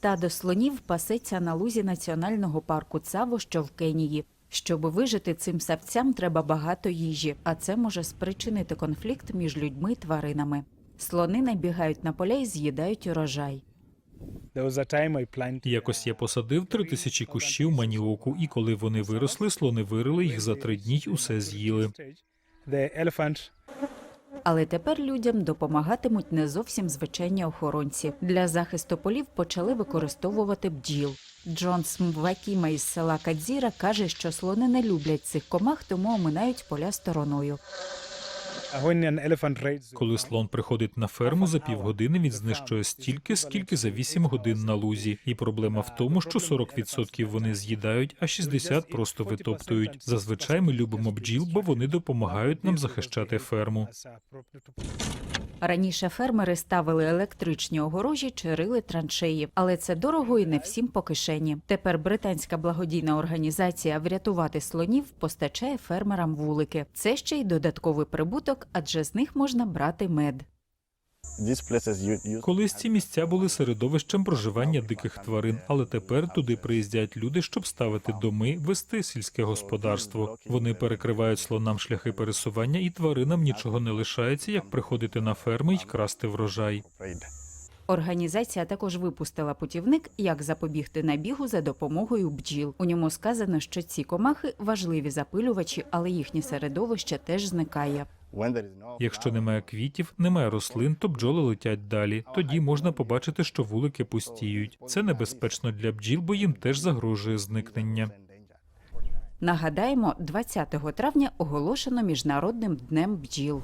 Стадо слонів пасеться на лузі національного парку Цаво, що в Кенії. Щоб вижити цим савцям, треба багато їжі, а це може спричинити конфлікт між людьми і тваринами. Слони набігають на поля і з'їдають урожай. Якось я посадив три тисячі кущів маніоку, і коли вони виросли, слони вирили їх за три дні й усе з'їли. Але тепер людям допомагатимуть не зовсім звичайні охоронці. Для захисту полів почали використовувати бджіл. Джонс Мвакіма із села Кадзіра каже, що слони не люблять цих комах, тому оминають поля стороною. Коли слон приходить на ферму за півгодини, він знищує стільки, скільки за 8 годин на лузі. І проблема в тому, що 40% вони з'їдають, а 60% просто витоптують. Зазвичай ми любимо бджіл, бо вони допомагають нам захищати ферму. Раніше фермери ставили електричні огорожі чи рили траншеї, але це дорого і не всім по кишені. Тепер британська благодійна організація врятувати слонів постачає фермерам вулики. Це ще й додатковий прибуток, адже з них можна брати мед. Колись ці місця були середовищем проживання диких тварин, але тепер туди приїздять люди, щоб ставити доми, вести сільське господарство. Вони перекривають слонам шляхи пересування, і тваринам нічого не лишається, як приходити на ферми й красти врожай. Організація також випустила путівник, як запобігти набігу за допомогою бджіл. У ньому сказано, що ці комахи важливі запилювачі, але їхнє середовище теж зникає. Якщо немає квітів, немає рослин, то бджоли летять далі. Тоді можна побачити, що вулики пустіють. Це небезпечно для бджіл, бо їм теж загрожує зникнення. Нагадаємо, 20 травня оголошено міжнародним днем бджіл.